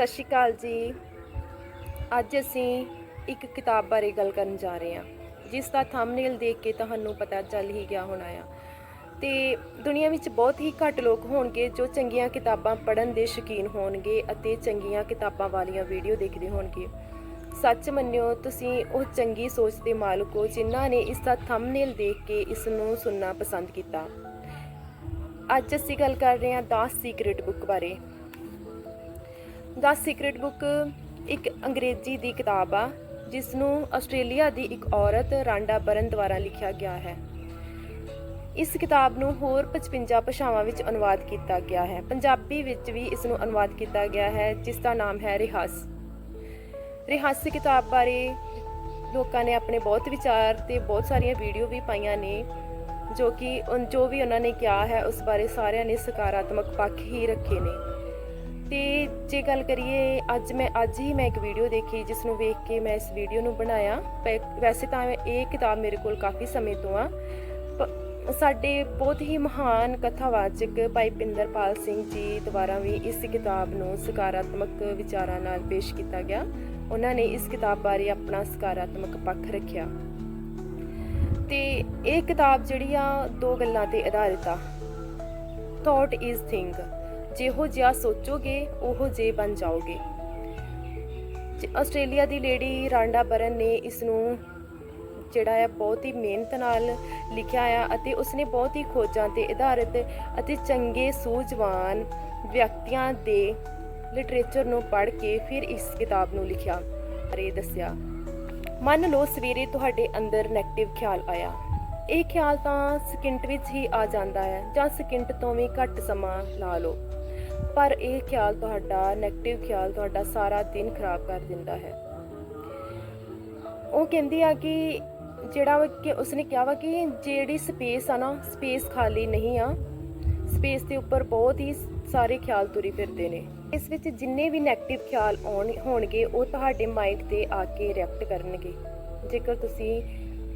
ਸਤਿ ਸ਼੍ਰੀ ਅਕਾਲ ਜੀ। ਅੱਜ ਅਸੀਂ ਇੱਕ ਕਿਤਾਬ ਬਾਰੇ ਗੱਲ ਕਰਨ ਜਾ ਰਹੇ ਹਾਂ, ਜਿਸ ਦਾ ਥੰਬਨੇਲ ਦੇਖ ਕੇ ਤੁਹਾਨੂੰ ਪਤਾ ਚੱਲ ਹੀ ਗਿਆ ਹੋਣਾ ਆ। ਤੇ ਦੁਨੀਆ ਵਿੱਚ ਬਹੁਤ ਹੀ ਘੱਟ ਲੋਕ ਹੋਣਗੇ ਜੋ ਚੰਗੀਆਂ ਕਿਤਾਬਾਂ ਪੜ੍ਹਨ ਦੇ ਸ਼ੌਕੀਨ ਹੋਣਗੇ ਅਤੇ ਚੰਗੀਆਂ ਕਿਤਾਬਾਂ ਵਾਲੀਆਂ ਵੀਡੀਓ ਦੇਖਦੇ ਹੋਣਗੇ। ਸੱਚ ਮੰਨਿਓ, ਤੁਸੀਂ ਉਹ ਚੰਗੀ ਸੋਚ ਦੇ ਮਾਲਕ ਹੋ ਜਿਨ੍ਹਾਂ ਨੇ ਇਸ ਦਾ ਥੰਬਨੇਲ ਦੇਖ ਕੇ ਇਸ ਨੂੰ ਸੁਣਨਾ ਪਸੰਦ ਕੀਤਾ। ਅੱਜ ਅਸੀਂ ਗੱਲ ਕਰ ਰਹੇ ਹਾਂ 10 ਸੀਕ੍ਰੇਟ ਬੁੱਕ ਬਾਰੇ। ਦਾ ਸੀਕ੍ਰੇਟ ਬੁੱਕ ਇੱਕ ਅੰਗਰੇਜ਼ੀ ਦੀ ਕਿਤਾਬ ਆ ਜਿਸ ਨੂੰ ਆਸਟ੍ਰੇਲੀਆ ਦੀ ਇੱਕ ਔਰਤ ਰਾਂਡਾ ਬਰਨ ਦੁਆਰਾ ਲਿਖਿਆ ਗਿਆ ਹੈ। ਇਸ ਕਿਤਾਬ ਨੂੰ ਹੋਰ 55 ਭਾਸ਼ਾਵਾਂ ਵਿੱਚ ਅਨੁਵਾਦ ਕੀਤਾ ਗਿਆ ਹੈ। ਪੰਜਾਬੀ ਵਿੱਚ ਵੀ ਇਸ ਨੂੰ ਅਨੁਵਾਦ ਕੀਤਾ ਗਿਆ ਹੈ, ਜਿਸ ਦਾ ਨਾਮ ਹੈ ਰਿਹਾਸ। ਰਿਹਾਸ ਕਿਤਾਬ ਬਾਰੇ ਲੋਕਾਂ ਨੇ ਆਪਣੇ ਬਹੁਤ ਵਿਚਾਰ ਤੇ ਬਹੁਤ ਸਾਰੀਆਂ ਵੀਡੀਓ ਵੀ ਪਾਈਆਂ ਨੇ, ਜੋ ਕਿ ਜੋ ਵੀ ਉਹਨਾਂ ਨੇ ਕਿਹਾ ਹੈ, ਉਸ ਬਾਰੇ ਸਾਰਿਆਂ ਨੇ ਸਕਾਰਾਤਮਕ ਪੱਖ ਹੀ ਰੱਖੇ ਨੇ। ਤੇ ਜੇ ਗੱਲ ਕਰੀਏ, ਅੱਜ ਮੈਂ, ਅੱਜ ਹੀ ਮੈਂ ਇੱਕ ਵੀਡੀਓ ਦੇਖੀ ਜਿਸ ਨੂੰ ਵੇਖ ਕੇ ਮੈਂ ਇਸ ਵੀਡੀਓ ਨੂੰ ਬਣਾਇਆ। ਪ- ਵੈਸੇ ਤਾਂ ਇਹ ਕਿਤਾਬ ਮੇਰੇ ਕੋਲ ਕਾਫੀ ਸਮੇਂ ਤੋਂ ਆ। ਪ- ਸਾਡੇ ਬਹੁਤ ਹੀ ਮਹਾਨ ਕਥਾਵਾਚਕ ਭਾਈ ਪਿੰਦਰਪਾਲ ਸਿੰਘ ਜੀ ਦੁਆਰਾ ਵੀ ਇਸ ਕਿਤਾਬ ਨੂੰ ਸਕਾਰਾਤਮਕ ਵਿਚਾਰਾਂ ਨਾਲ ਪੇਸ਼ ਕੀਤਾ ਗਿਆ। ਉਹਨਾਂ ਨੇ ਇਸ ਕਿਤਾਬ ਬਾਰੇ ਆਪਣਾ ਸਕਾਰਾਤਮਕ ਪੱਖ ਰੱਖਿਆ। ਤੇ ਇਹ ਕਿਤਾਬ ਜਿਹੜੀ ਆ, ਦੋ ਗੱਲਾਂ ਤੇ ਆਧਾਰਿਤ ਆ। ਥਾਟ ਇਜ਼ ਥਿੰਗ ਜਿਹੋ ਜਿਹਾ ਸੋਚੋਗੇ, ਉਹੋ ਜੇ ਬਣ ਜਾਓਗੇ। ਆਸਟ੍ਰੇਲੀਆ ਦੀ ਲੇਡੀ ਰਾਂਡਾ ਬਰਨ ਨੇ ਇਸ ਨੂੰ ਜਿਹੜਾ ਆ, ਬਹੁਤ ਹੀ ਮਿਹਨਤ ਨਾਲ ਲਿਖਿਆ ਆ ਅਤੇ ਉਸਨੇ ਬਹੁਤ ਹੀ ਖੋਜਾਂ ਤੇ ਆਧਾਰਿਤ ਅਤੇ ਚੰਗੇ ਸੂਝਵਾਨ ਵਿਅਕਤੀਆਂ ਦੇ ਲਿਟਰੇਚਰ ਨੂੰ ਪੜ੍ਹ ਕੇ ਫਿਰ ਇਸ ਕਿਤਾਬ ਨੂੰ ਲਿਖਿਆ ਬਾਰੇ ਦੱਸਿਆ। ਮੰਨ ਲਓ ਸਵੇਰੇ ਤੁਹਾਡੇ ਅੰਦਰ 네ਗੇਟਿਵ ਖਿਆਲ ਆਇਆ। ਇਹ ਖਿਆਲ ਤਾਂ ਸਕਿੰਟ ਵਿੱਚ ਹੀ ਆ ਜਾਂਦਾ ਹੈ ਜਾਂ ਸਕਿੰਟ ਤੋਂ ਵੀ ਘੱਟ ਸਮਾਂ ਲਾ ਲਓ। ਪਰ ਇਹ ਖਿਆਲ ਤੁਹਾਡਾ 네ਗੇਟਿਵ ਖਿਆਲ ਤੁਹਾਡਾ ਸਾਰਾ ਦਿਨ ਖਰਾਬ ਕਰ ਦਿੰਦਾ ਹੈ। ਉਹ ਕਹਿੰਦੀ ਆ ਕਿ ਜਿਹੜਾ ਕਿ ਉਸਨੇ ਕਿਹਾ ਵਾ ਕਿ ਜਿਹੜੀ ਸਪੇਸ ਆ ਨਾ ਸਪੇਸ ਖਾਲੀ ਨਹੀਂ ਆ। ਸਪੇਸ ਦੇ ਉੱਪਰ ਬਹੁਤ ਹੀ ਸਾਰੇ ਖਿਆਲ ਤੁਰੀ ਫਿਰਦੇ ਨੇ। ਇਸ ਵਿੱਚ ਜਿੰਨੇ ਵੀ 네ਗੇਟਿਵ ਖਿਆਲ ਆਉਣ, ਹੋਣਗੇ, ਉਹ ਤੁਹਾਡੇ ਮਾਈਂਡ ਤੇ ਆ ਕੇ ਰਿਐਕਟ ਕਰਨਗੇ। ਜੇਕਰ ਤੁਸੀਂ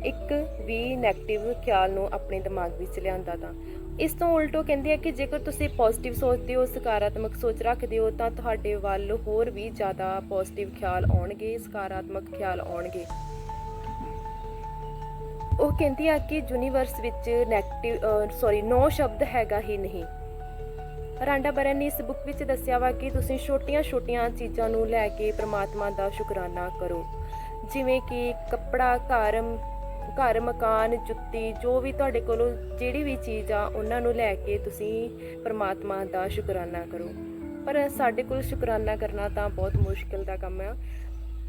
ਇੱਕ ਵੀ 네ਗੇਟਿਵ ਖਿਆਲ ਨੂੰ ਆਪਣੇ ਦਿਮਾਗ ਵਿੱਚ ਲਿਆਂਦਾ ਤਾਂ। ਇਸ ਤੋਂ ਉਲਟੋ ਕਹਿੰਦੇ ਆ ਕਿ ਜੇਕਰ ਤੁਸੀਂ ਪੋਜ਼ਿਟਿਵ ਸੋਚਦੇ ਹੋ, ਸਕਾਰਾਤਮਕ ਸੋਚ ਰੱਖਦੇ ਹੋ, ਤਾਂ ਤੁਹਾਡੇ ਵੱਲ ਹੋਰ ਵੀ ਜ਼ਿਆਦਾ ਪੋਜ਼ਿਟਿਵ ਖਿਆਲ ਆਉਣਗੇ, ਸਕਾਰਾਤਮਕ ਖਿਆਲ ਆਉਣਗੇ। ਉਹ ਕਹਿੰਦੀ ਆ ਕਿ ਯੂਨੀਵਰਸ ਵਿੱਚ 네ਗੇਟਿਵ ਸੌਰੀ ਨੋ ਸ਼ਬਦ ਹੈਗਾ ਹੀ ਨਹੀਂ। ਰਾਂਡਾ ਬਰਨ ਨੇ ਇਸ ਬੁੱਕ ਵਿੱਚ ਦੱਸਿਆ ਵਾ ਕਿ ਤੁਸੀਂ ਛੋਟੀਆਂ-ਛੋਟੀਆਂ ਚੀਜ਼ਾਂ ਨੂੰ ਲੈ ਕੇ ਪ੍ਰਮਾਤਮਾ ਦਾ ਸ਼ੁਕਰਾਨਾ ਕਰੋ। ਜਿਵੇਂ ਕਿ ਕੱਪੜਾ, ਘਰ ਘਰ, ਮਕਾਨ, ਜੁੱਤੀ, ਜੋ ਵੀ ਤੁਹਾਡੇ ਕੋਲੋਂ ਜਿਹੜੀ ਵੀ ਚੀਜ਼ ਆ, ਉਹਨਾਂ ਨੂੰ ਲੈ ਕੇ ਤੁਸੀਂ ਪਰਮਾਤਮਾ ਦਾ ਸ਼ੁਕਰਾਨਾ ਕਰੋ। ਪਰ ਸਾਡੇ ਕੋਲ ਸ਼ੁਕਰਾਨਾ ਕਰਨਾ ਤਾਂ ਬਹੁਤ ਮੁਸ਼ਕਿਲ ਦਾ ਕੰਮ ਆ।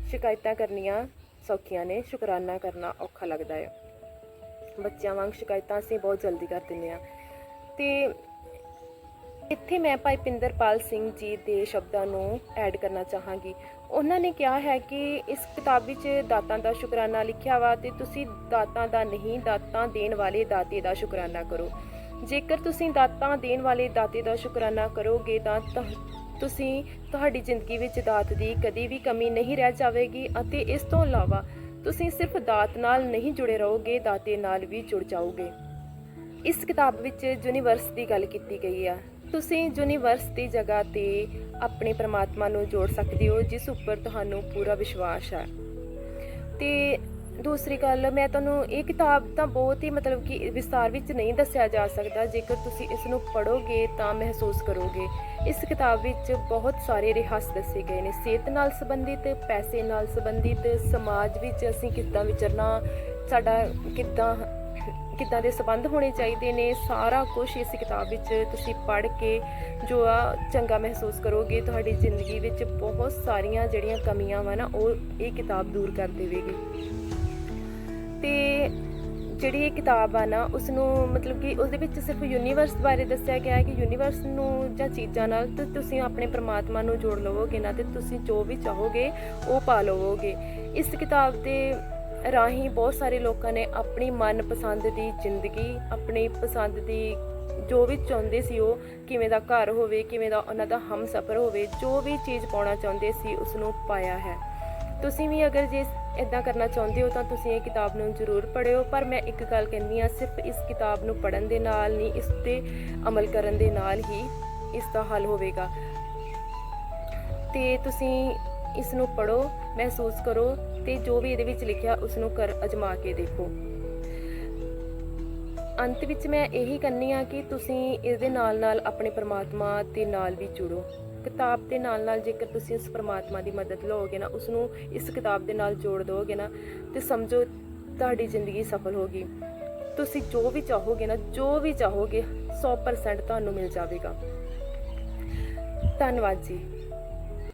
ਸ਼ਿਕਾਇਤਾਂ ਕਰਨੀਆਂ ਸੌਖੀਆਂ ਨੇ, ਸ਼ੁਕਰਾਨਾ ਕਰਨਾ ਔਖਾ ਲੱਗਦਾ ਹੈ ਬੱਚਿਆਂ ਵਾਂਗ ਸ਼ਿਕਾਇਤਾਂ ਅਸੀਂ ਬਹੁਤ ਜਲਦੀ ਕਰ ਦਿੰਦੇ ਆ। ਤੇ ਇੱਥੇ ਮੈਂ ਭਾਈ ਪਿੰਦਰਪਾਲ ਸਿੰਘ ਜੀ ਦੇ ਸ਼ਬਦਾਂ ਨੂੰ ਐਡ ਕਰਨਾ ਚਾਹਾਂਗੀ। ਉਹਨਾਂ ਨੇ ਕਿਹਾ ਹੈ ਕਿ ਇਸ ਕਿਤਾਬ ਵਿੱਚ ਦਾਤਾਂ ਦਾ ਸ਼ੁਕਰਾਨਾ ਲਿਖਿਆ ਵਾ ਤੇ ਤੁਸੀਂ ਦਾਤਾਂ ਦਾ ਨਹੀਂ, ਦਾਤਾਂ ਦੇਣ ਵਾਲੇ ਦਾਤੇ ਦਾ ਸ਼ੁਕਰਾਨਾ ਕਰੋ। ਜੇਕਰ ਤੁਸੀਂ ਦਾਤਾਂ ਦੇਣ ਵਾਲੇ ਦਾਤੇ ਦਾ ਸ਼ੁਕਰਾਨਾ ਕਰੋਗੇ ਤਾਂ ਤੁਸੀਂ ਤੁਹਾਡੀ ਜ਼ਿੰਦਗੀ ਵਿੱਚ ਦਾਤ ਦੀ ਕਦੀ ਵੀ ਕਮੀ ਨਹੀਂ ਰਹਿ ਜਾਵੇਗੀ ਅਤੇ ਇਸ ਤੋਂ ਇਲਾਵਾ ਤੁਸੀਂ ਸਿਰਫ ਦਾਤ ਨਾਲ ਨਹੀਂ ਜੁੜੇ ਰਹੋਗੇ, ਦਾਤੇ ਨਾਲ ਵੀ ਜੁੜ ਜਾਓਗੇ। ਇਸ ਕਿਤਾਬ ਵਿੱਚ ਯੂਨੀਵਰਸ ਦੀ ਗੱਲ ਕੀਤੀ ਗਈ ਆ। ਤੁਸੀਂ ਯੂਨੀਵਰਸ ਦੀ ਜਗ੍ਹਾ ਤੇ ਆਪਣੇ ਪ੍ਰਮਾਤਮਾ ਨੂੰ ਜੋੜ ਸਕਦੇ ਹੋ, ਜਿਸ ਉੱਪਰ ਤੁਹਾਨੂੰ ਪੂਰਾ ਵਿਸ਼ਵਾਸ ਹੈ। ਤੇ ਦੂਸਰੀ ਗੱਲ, ਮੈਂ ਤੁਹਾਨੂੰ ਇਹ ਕਿਤਾਬ ਤਾਂ ਬਹੁਤ ਹੀ ਮਤਲਬ ਕਿ ਵਿਸਤਾਰ ਵਿੱਚ ਨਹੀਂ ਦੱਸਿਆ ਜਾ ਸਕਦਾ। ਜੇਕਰ ਤੁਸੀਂ ਇਸ ਨੂੰ ਪੜ੍ਹੋਗੇ ਤਾਂ ਮਹਿਸੂਸ ਕਰੋਗੇ। ਇਸ ਕਿਤਾਬ ਵਿੱਚ ਬਹੁਤ ਸਾਰੇ ਰਹੱਸ ਦੱਸੇ ਗਏ ਨੇ। ਸਿਹਤ ਨਾਲ ਸੰਬੰਧਿਤ, ਪੈਸੇ ਨਾਲ ਸੰਬੰਧਿਤ, ਸਮਾਜ ਵਿੱਚ ਅਸੀਂ ਕਿੱਦਾਂ ਵਿਚਰਨਾ, ਸਾਡਾ ਕਿੱਦਾਂ ਕਿੱਦਾਂ ਦੇ ਸਬੰਧ ਹੋਣੇ ਚਾਹੀਦੇ ਨੇ? ਸਾਰਾ ਕੁਝ ਇਸ ਕਿਤਾਬ ਵਿੱਚ ਤੁਸੀਂ ਪੜ੍ਹ ਕੇ ਜੋ ਆ ਚੰਗਾ ਮਹਿਸੂਸ ਕਰੋਗੇ, ਤੁਹਾਡੀ ਜ਼ਿੰਦਗੀ ਵਿੱਚ ਬਹੁਤ ਸਾਰੀਆਂ ਜਿਹੜੀਆਂ ਕਮੀਆਂ ਵਾ ਨਾ, ਉਹ ਇਹ ਕਿਤਾਬ ਦੂਰ ਕਰ ਦੇਵੇਗੀ। ਤੇ ਜਿਹੜੀ ਇਹ ਕਿਤਾਬ ਆ ਨਾ ਉਸ ਨੂੰ ਮਤਲਬ ਕਿ ਉਸ ਦੇ ਵਿੱਚ ਸਿਰਫ ਯੂਨੀਵਰਸ ਬਾਰੇ ਦੱਸਿਆ ਗਿਆ ਹੈ ਕਿ ਯੂਨੀਵਰਸ ਨੂੰ ਜਾਂ ਚੀਜ਼ਾਂ ਨਾਲ ਤੇ ਤੁਸੀਂ ਆਪਣੇ ਪ੍ਰਮਾਤਮਾ ਨੂੰ ਜੋੜ ਲਵੋਗੇ ਨਾ, ਤੇ ਤੁਸੀਂ ਜੋ ਵੀ ਚਾਹੋਗੇ ਉਹ ਪਾ ਲਵੋਗੇ। ਇਸ ਕਿਤਾਬ ਦੇ ਰਾਹੀਂ ਬਹੁਤ ਸਾਰੇ ਲੋਕਾਂ ਨੇ ਆਪਣੀ ਮਨਪਸੰਦ ਦੀ ਜ਼ਿੰਦਗੀ, ਆਪਣੀ ਪਸੰਦ ਦੀ ਜੋ ਵੀ ਚਾਹੁੰਦੇ ਸੀ ਉਹ ਕਿਵੇਂ ਦਾ ਘਰ ਹੋਵੇ, ਕਿਵੇਂ ਦਾ ਉਹਨਾਂ ਦਾ ਹਮਸਫਰ ਹੋਵੇ, ਜੋ ਵੀ ਚੀਜ਼ ਪਾਉਣਾ ਚਾਹੁੰਦੇ ਸੀ ਉਸ ਨੂੰ ਪਾਇਆ ਹੈ। ਤੁਸੀਂ ਵੀ ਅਗਰ ਜੇ ਇਦਾਂ ਕਰਨਾ ਚਾਹੁੰਦੇ ਹੋ ਤਾਂ ਤੁਸੀਂ ਇਹ ਕਿਤਾਬ ਨੂੰ ਜ਼ਰੂਰ ਪੜ੍ਹਿਓ, ਪਰ ਮੈਂ ਇੱਕ ਗੱਲ ਕਹਿੰਦੀ ਆ ਸਿਰਫ ਇਸ ਕਿਤਾਬ ਨੂੰ ਪੜ੍ਹਨ ਦੇ ਨਾਲ ਨਹੀਂ, ਇਸ ਤੇ ਅਮਲ ਕਰਨ ਦੇ ਨਾਲ ਹੀ ਇਸ ਦਾ ਹੱਲ ਹੋਵੇਗਾ। ਤੇ ਤੁਸੀਂ ਇਸ ਨੂੰ ਪੜੋ ਮਹਿਸੂਸ ਕਰੋ ਤੇ ਜੋ ਵੀ ਇਹਦੇ ਵਿੱਚ ਲਿਖਿਆ ਉਸ ਨੂੰ ਕਰ ਅਜਮਾ ਕੇ ਦੇਖੋ। ਅੰਤ ਵਿੱਚ ਮੈਂ ਇਹੀ ਕਰਨੀ ਆ ਕਿ ਤੁਸੀਂ ਇਹਦੇ ਨਾਲ ਨਾਲ ਆਪਣੇ ਪਰਮਾਤਮਾ ਦੇ ਨਾਲ ਵੀ ਜੁੜੋ। ਕਿਤਾਬ ਦੇ ਨਾਲ ਨਾਲ ਜੇਕਰ ਤੁਸੀਂ ਉਸ ਪਰਮਾਤਮਾ ਦੀ ਮਦਦ ਲਓਗੇ ਨਾ ਉਸ ਨੂੰ ਇਸ ਕਿਤਾਬ ਦੇ ਨਾਲ ਜੋੜ ਦੋਗੇ ਨਾ, ਤੇ ਸਮਝੋ ਤੁਹਾਡੀ ਜ਼ਿੰਦਗੀ ਸਫਲ ਹੋਗੀ ਤੁਸੀਂ ਜੋ ਵੀ ਚਾਹੋਗੇ ਨਾ, ਜੋ ਵੀ ਚਾਹੋਗੇ 100% ਤੁਹਾਨੂੰ ਮਿਲ ਜਾਵੇਗਾ। ਧੰਨਵਾਦ ਜੀ।